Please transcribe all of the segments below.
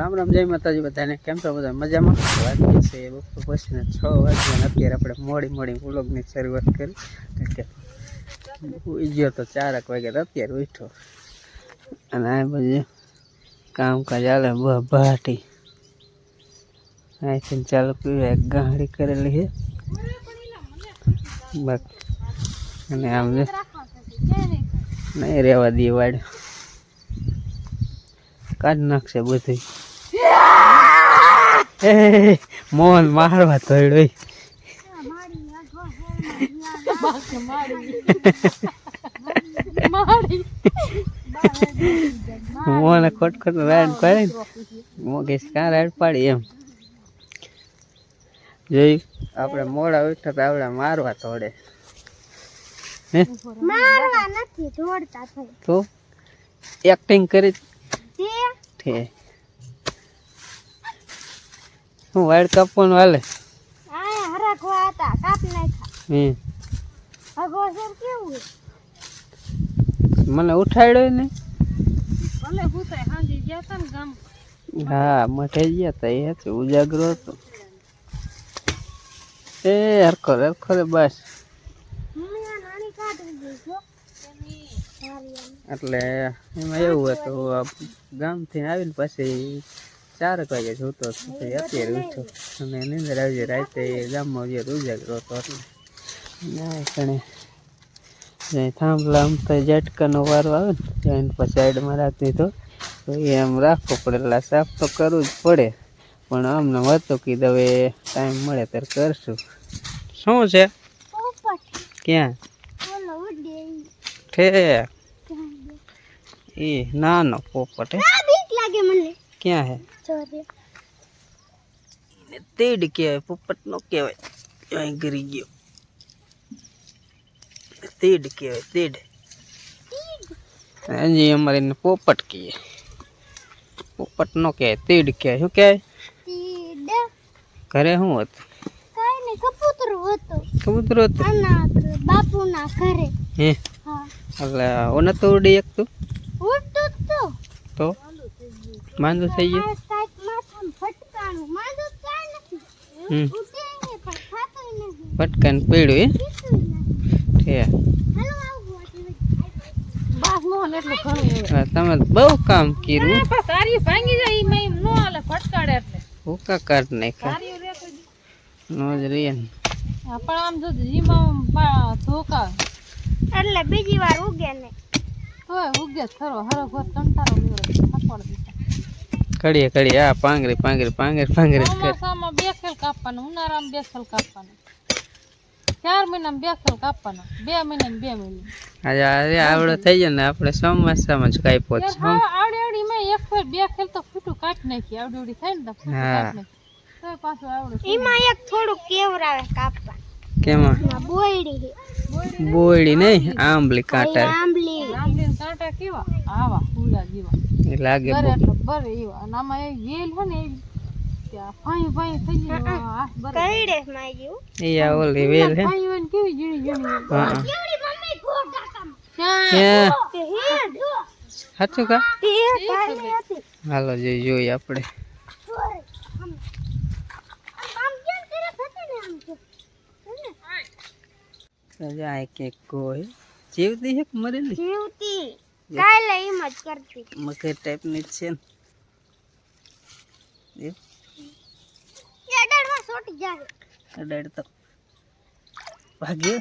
રામ રામ, જય માતાજી બધાને. કેમ છો બધા? મજામાં? વાગી છે બપોર પછીને છ વાગ્યા અત્યારે આપણે મોડી મોડી વ્લોગની શરૂઆત કરી. કારણ કે ગયો તો ચારક વાગ્યા અત્યારે ઉઠો અને આ બધું કામકાજ હાલે ભાટી. અહીંથી ચાલુ કર્યું એક ગાંડી કરેલી છે. બાકી અને આમ નહીં રહેવા દઈએ વાડ. કાઢ નાખશે બધું એ મોહન મારવા તોડ્યો મોહન ખોટ ખોટ રાડ હું મોગેશ ક્યાં રાડ પાડી એમ? જોઈ આપણે મોડા ઉઠતા તો આપણે મારવા તોડે હે? મારવા નથી તોડતા તો એક્ટિંગ કરી તે હું વાઈડ કાપવાનું હાલે? આ હરખવા હતા કાપ નાખ્યા. હમ હગો સર કેવું મને ઉઠાડ્યો ને? ભલે હું તો હાંજી ગયા તા ને ગામ. હા મઠે ગયા તા એ હતો ઉજાગરો હતો. એ હરખો હરખો રે બસ. એટલે એમાં એવું હતું ગામથી આવીને પછી ચારક વાગે જોતો અત્યારે ઉઠો. અને નીંદર આવી રાતે ગામમાં જે ઉજાગરો હતો એટલે. જ્યાં થાંભલા આમ તો ઝટકાનો વારો આવે ને ત્યાં પછી સાઈડમાં રાખી દીધો. તો એ આમ રાખવો પડે એટલે સાફ તો કરવું જ પડે. પણ આમને વાતો કીધું હવે ટાઈમ મળે ત્યારે કરશું. શું છે? ક્યાં. ઠે. એ નાનો પોપટ બીક લાગે મને. ક્યાં હે? તેડ કહેવાય પોપટ નો કહેવાય. અહીં ગરી ગયો. તેડ કહેવાય તેડ. હજી અમારે એને પોપટ કહીએ. પોપટ નો કહેવાય તેડ કહેવાય. શું કહેવાય? ઘરે શું હતું? કબૂતર હતું. કબૂતર હતું? બાપુના ઘરે. હે? એટલે ઓને તો ઉડી ઉડતું જ તો. તો? માંદું થઈ ગયો? ફટકાન પીડ્યું એટલું તમે બહુ કામ કર્યું. જાય ઈ મેં નો રે જ. રહીએ પણ આમ જો જીમાં ધોકા. એટલે બીજી વાર ઉગે ને તોય ઉગે ખરો હરો ઘર કંટાળો કડીએ કડીએ આ પાંગરી પાંગરી પાંગરી પાંગરી ચોમાસામાં બે ખેલ કાપવાનું ઉનાળામાં બે ખેલ કાપવાનું. ચાર મહિનામાં બે ખેલ કાપવાના બે મહિનામાં બે મહિના આજે આજે આવડો થઈ જાય ને આપણે ચોમાસામાં જ કાપ્યો છે આવડી આવડી માં એક ફેર બે ખેલ તો ફૂટું કાપી નાખી આવડી આવડી થાય ને તો ફૂટું કાપી નાખી. તો પાછું આવડે એમાં એક થોડું કેવરાવે કાપવા. કેમાં? બોયડી બોયડી નહીં આંબલી કાંટા. આંબલી. આંબલી કાંટા કેવા? આવા જેવા. લાગે બરે એટલે બરે એવા. અને આમાં એ વેલ છે ને ત્યાં ફાઈ ફાઈ થઈ કઈડે એ આ ઓલી વેલ હે. ફાઈ હોય કેવી હા કેવડી મમ્મી કામ સાચું કા? તે કાલી હતી. હાલો જોઈ જોઈએ આપણે છોરે આમ આમ કેમ કરે થતી ને આમ તો આજે આ એક એક ગોય જીવતી છે કે મરેલી જીવતી કાલે એમ જ કરતી મકર ટાઈપની જ છે ને એ એડરમાં છોટી જાય અડાડ તો ભાગ્યો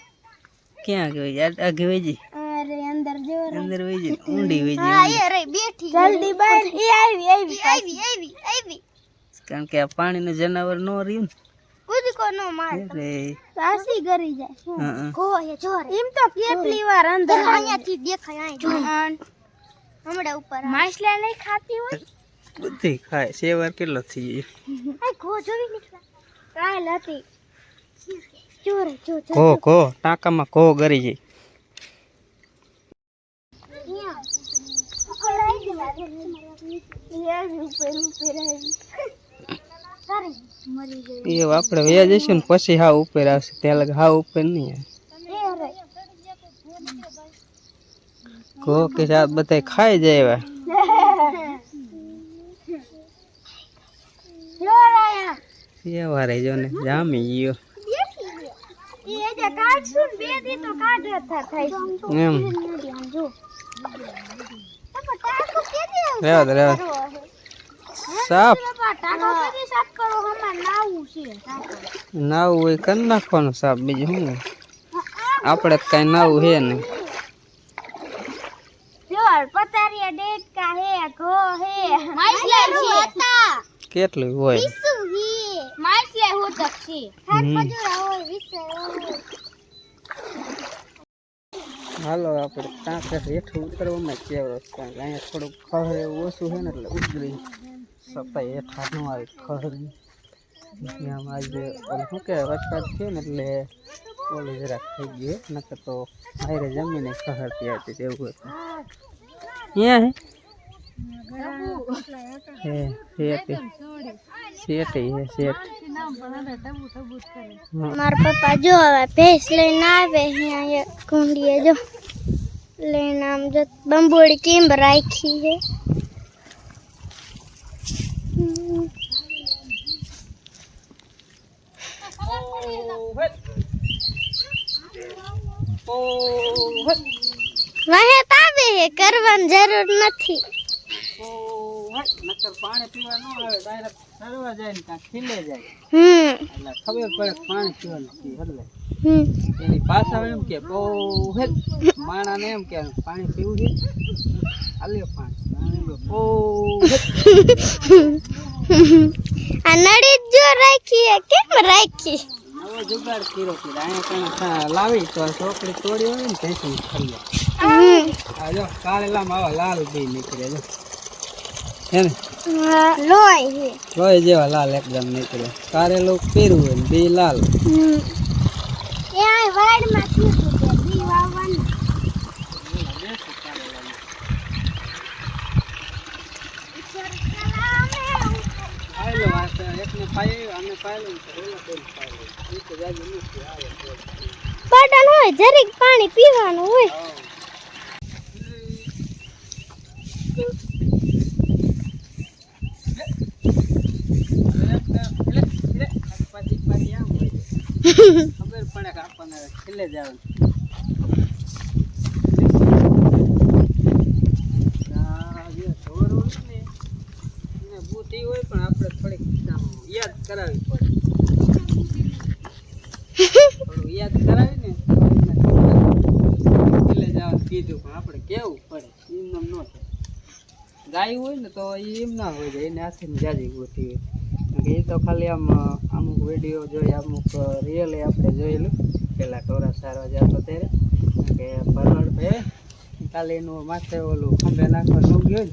ક્યાં ગયો યાર આગે વહી અરે અંદર જો અંદર વહી જાય ઊંડી વહી હા જાય એ રે બેઠી જલ્દી બહાર એ આવી આવી આવી આવી આવી કારણ કે આ પાણીનું જનાવર નો રહ્યું કૂદકો નો માર સાસી ગરી જાય. કોય જોર. એમ તો કેટલી વાર અંદર અહીંયાથી દેખાય અહીં હમણાં ઉપર માછલા નહીં ખાતી હોય? બધી ખાય. સેવાર કેટલો થઈ ગયો? આ ખો જોવી નીકળા કાલ હતી. જોરે જો જો કો ઘો ટાંકામાં કો ગરી જાય એ આપણે વ્યા જઈશું ને પછી હા ઉપર આવશે. ત્યાં લગ હા ઉપર નહીં આવે. કે આ બધા ખાઈ જાય એવા. તહેવારે જો ને જામી ગયો. એમ. રેવા. સાફ. નાવું હોય કરી નાખવાનું સાફ બીજું શું? હોય? આપણે તો કઈ નાવું હે નહીં. પતારિયા ડેટકા હે ઘો હે માઈસલે છે કેટલું હોય? વિસુ હી માઈસલે હોતક છે થાક હમ. મજૂરા હોય વિસે હોય હાલો, આપણે ત્યાં કે હેઠું ઉતરવામાં કેવડો છે કારણ કે અહીંયા થોડુંક ખહર એવું ઓછું છે ને એટલે ઉતરી. સપાઈ એ ઠાઠું આવે ખહરી આમ આજે ઓલું શું કે વરસાદ થયો ને, એટલે ઓલું જરાક થઈ ગયું નકર તો હારે જમીને ખહરતી આવતી હતી એવું હતું. મારા પપ્પા જો કેમ રાખી છે? વહેત પાવે હે કરવાની જરૂર નથી. નકર પાણી પીવા ન આવે ડાયરેક્ટ સરવા જાય ને કાં ખીલે જાય હમ. એટલે ખબર પડે પાણી પીવાનું છે એટલે એની પાછા એમ કે બહુ હેલ માણાને એમ કે પાણી પીવું છે આલ્યો પાણી પાણી બહુ આ નળી જો રાખી કેમ રાખી? જુગાડ કર્યો છે. અહીંયા લાવી તો છોકરી તોડી હોય ને ખાલી હમ. આ જો કાળેલામાં આવા લાલ બી નીકળે જો. હે ને? લોહી લોહી જેવા લાલ એકદમ નીકળે. કારેલું પીરું હોય બી લાલ. એકને પાય અને પાયેલું ઓલા કોઈને પાયેલું. બટન હોય, જરીક પાણી પીવાનું હોય. ખબર પડે કે આપણને છેલ્લે જવાનું બુદ્ધિ હોય પણ આપણે થોડીક યાદ કરાવવી પડે. યાદ કરાવી ને જવાનું કીધું, પણ આપણે કેવું પડે? એમ ન ગાય હોય ને તો એમ ના હોય જાય એને હાથે જાજી ગોતી હોય. એ તો ખાલી આમ અમુક વીડિયો જોઈ, અમુક રિયલ આપણે જોયેલું પેલા ટોરા સારવા જતો ત્યારે. કે ભરવાડ ભાઈ કાલે માથે ઓલું ખંભે નાખવા નું હોય ને,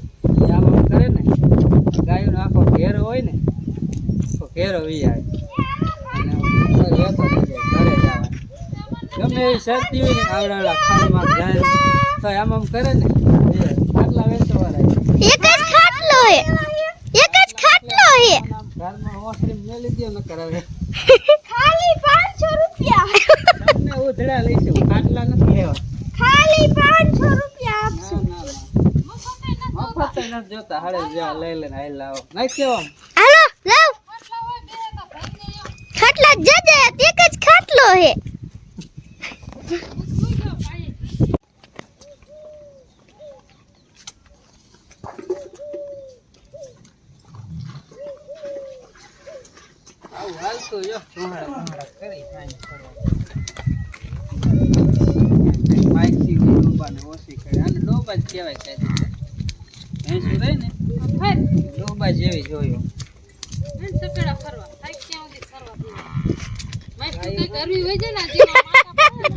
આમ કરે ને, ગાયનો આખો ઘેરો હોય ને, તો ઘેરો વી આવે. અને ઉપર વેતો થઈ જાય, ઘરે જવા ગમે એવી શરતી હોય ને આવડાવડા ખાડમાં જાય. તો આમ આમ કરે ને એ આટલા વેચવાળા એક જ ખાટલો હે. એક જ ખાટલો હે. ઘરમાં ઓસરી મેલી દો ન કરાવે ખાલી 500 રૂપિયા. તમને ઉધડા લઈશું ખાટલા નથી લેવા. ખાલી 500 રૂપિયા ના ના ના. મફત નથી જોતા હાડે જા લઈ લઈને હાલ લાવો. નાખ કેવા હાલો લાવ. ખાટલા જજે એક જ ખાટલો હે. હાલતું જો કરી સાંજ ડોબાને ઓછી કરે અને ડોબા જ કહેવાય કાંઈ ભેંસું રહે ને જોયો સપેડા ફરવા ફરવા તો કરવી હોય છે ને આ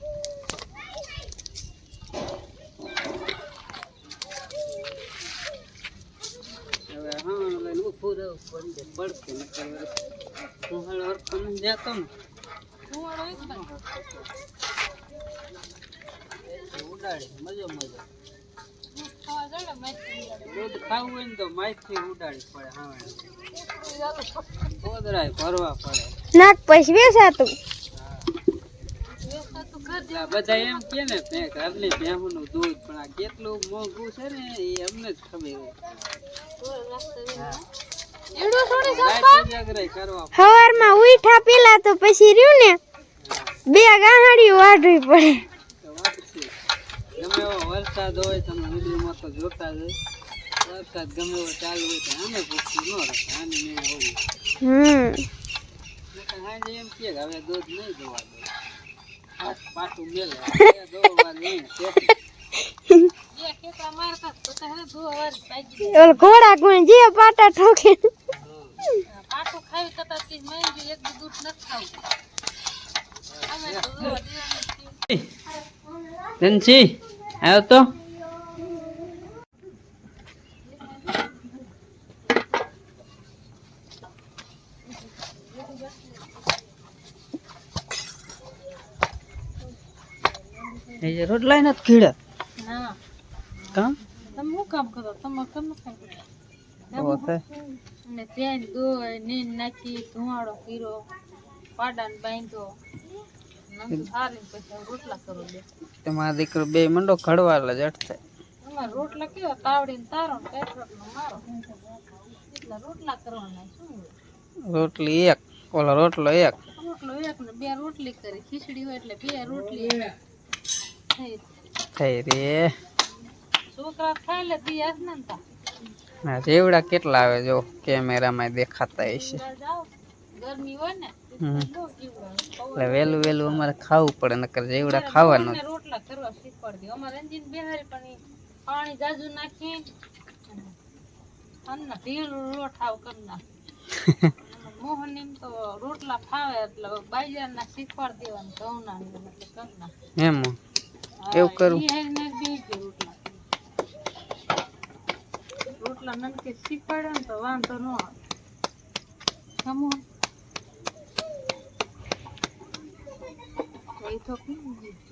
રહેવું પડે પડશે ને. ઉડાડે મજો મજો. ખાવા જડે માછી ઉડાડે. દૂધ ખાવું હોય ને તો માહિતી ઉડાડી પડે હા કોદરાય ભરવા પડે. નાક પછી વેસાતું આ બધા એમ કે ને ભે ઘરની ભેહુંનું દૂધ પણ આ કેટલું મોંઘું છે ને એ અમને જ ખબર સવારમાં ઉઠા પેલા તો પછી રહ્યું ને બે ગાહડી વાઢવી પડે. ગમે એવો વરસાદ હોય તમે વિડીયોમાં તો જોતા જ વરસાદ ગમે એવો ચાલુ હોય તો આને પૂછવું ન રાખે આની હોવું હમ. નકર એમ કે હવે દૂધ નહીં જોવા દો ઓલ ઘોડા કોણ જે પાટા ઠોકે પાટું ખાવી કરતા તે મેં એક દૂધ ન ખાવું. ધનસી આવ્યો તો એ જે રોટલા નથી ખીડા ના. કામ? તમે શું કામ કરો? તમે કામ. અને ત્યાં દોય નીન નાખી ધુવાડો કર્યો પાડાને બાંધ્યો. નંદ હારીને પછી રોટલા કરો બે તમારા દીકરો બે મંડો ઘડવા જટ થાય અમારે રોટલા કેવા? તાવડીને તારો ને મારો. રોટલા કરવાના શું રોટલી એક ઓલો રોટલો એક. રોટલો એક ને બે રોટલી કરી. ખીચડી હોય એટલે બે રોટલી થઈ રે. છોકરા ખાઈ લે દિયાસ ને ના જેવડા કેટલા આવે જો કેમેરામાં દેખાતા હશે. ગરમી હોય ને એટલે વહેલું વહેલું અમારે ખાવું પડે નકર જેવડા ખાવાનું રોટલા કરવા શીખવાડી દે. અમારે રંજીન બિહારી પણ પાણી જાજુ નાખી અન્ન ઢીલું લોઠાવ કરી નાખે. મોહન એમ તો રોટલા ફાવે એટલે બાઈજાના શીખવાડી દેવાનું ઘઉંના એટલે કરી નાખે. એમ. એવું રોટલા શીખવાડે ને તો વાંધો ન આવે. તો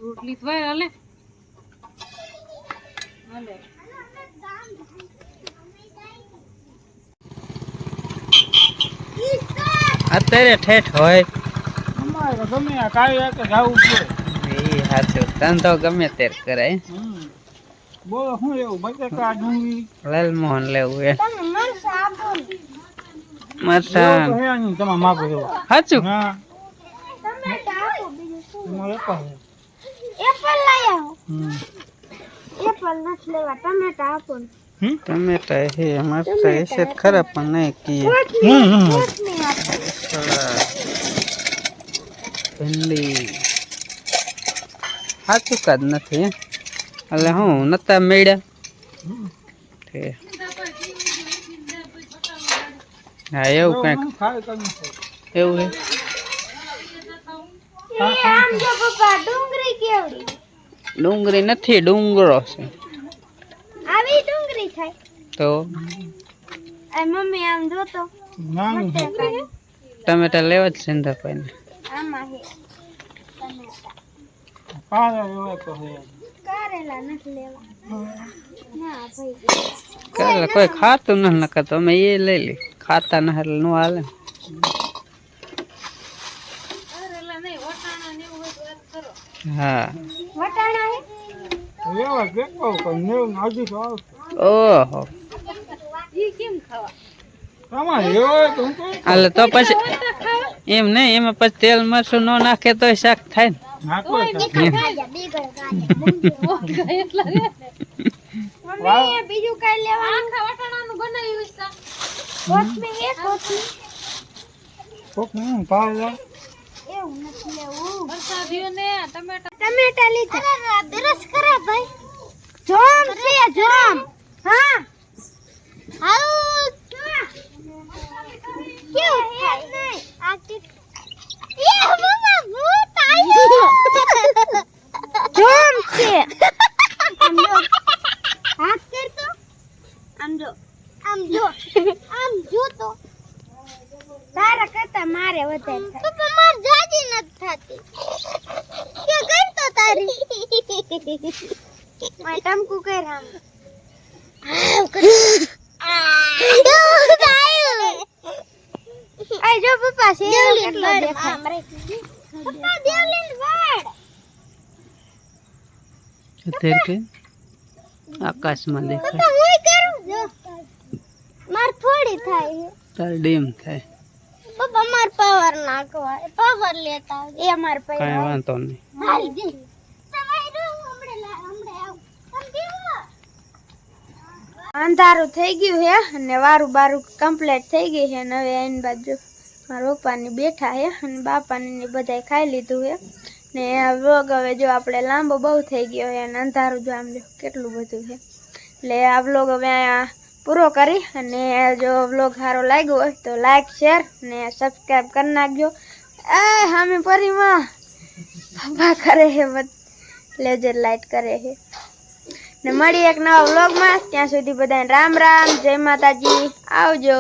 રોટલી તો હાલે. હાલે. અત્યારે ઠેઠ હોય. અમારે ગમે આ કાંઈ જવું પડે સાચું ધંધો ગમે તે કરાય બોલો શું એવું બટેકા ડુંગળી? લાલમોહન લેવું એ મસાન તમે માગો છો સાચું હા ટમેટા આપો. એપલ. એપલ નથી લેવા ટમેટા આપો હે મરચાં ખરા પણ નહીં કીએ. ભીંડી. સાચું કાજ નથી હે. એટલે હું નતા મેળ્યા. તે. હા એવું કંઈક. એવું ખાય તો નહીં થાય. એવું હે એ આમ જો પપ્પા ડુંગળી કેવડી? ડુંગળી નથી ડુંગરો છે. આવી ડુંગળી થાય? તો? આ મમ્મી આમ જોતો. નાનું છે. ટમેટા લેવા જ સિંધાભાઈને આમાં હે ટમેટા પાયા એવા તો છે. કારેલા ના કોઈ ખાતું નથી નકર તો અમે એ લઈ લે ખાતા ન એટલે નું હાલે. ને હા. ને ઓહો. તો પછી એમ નહીં એમાં પછી તેલ મરચું ન નાખે તો શાક થાય ને. બીજું કઈ વટાણાનું બનાવ્યું છે. કોથમીર કોથમીર. એવું નથી લેવું. વરસાદીઓ ને ટમેટા ટમેટા લીધા. દરસ કરે ભાઈ. જોમ છે જોમ. હા કેવું થાય આ કે એ મમ્મા ભૂત આવ્યો જોમ છે આમ જો હાથ કર તો આમ જો આમ જો આમ જો મારે વધારે થાય પપ્પા માર જાજી નથી થતી કે કર તો તારી માર ટમકુ કર આમ આ છે. કેટલો દેખાય પપ્પા દેવલીન વાડ અત્યારે કે આકાશમાં દેખાય. પપ્પા હું કરું? જો. માર થોડી થાય. છે. તારે થાય. પપ્પા માર પાવર નાખવા. પાવર લેતા એ માર પાસે કાંઈ વાંધો નહીં. દે. અંધારું થઈ ગયું હે અને વારું બારું કમ્પ્લીટ થઈ ગઈ છે અને હવે એની બાજુ. મારા પપ્પાની બેઠા હે અને બાપાને ને બધાય ખાઈ લીધું હે. ને આ વ્લોગ હવે જો આપણે લાંબો બહુ થઈ ગયો છે અને અંધારું જો આમ જો કેટલું બધું છે એટલે આ વ્લોગ હવે અહીંયા પૂરો કરી અને જો વ્લોગ સારો લાગ્યો હોય તો લાઈક, શેર ને સબસ્ક્રાઈબ કરી નાખજો. એ હામે પરીમાં પપ્પા કરે છે બધ લેજર લાઈટ કરે છે ને મળી એક નવા વ્લોગમાં. ત્યાં સુધી બધાને રામ રામ. જય માતાજી. આવજો.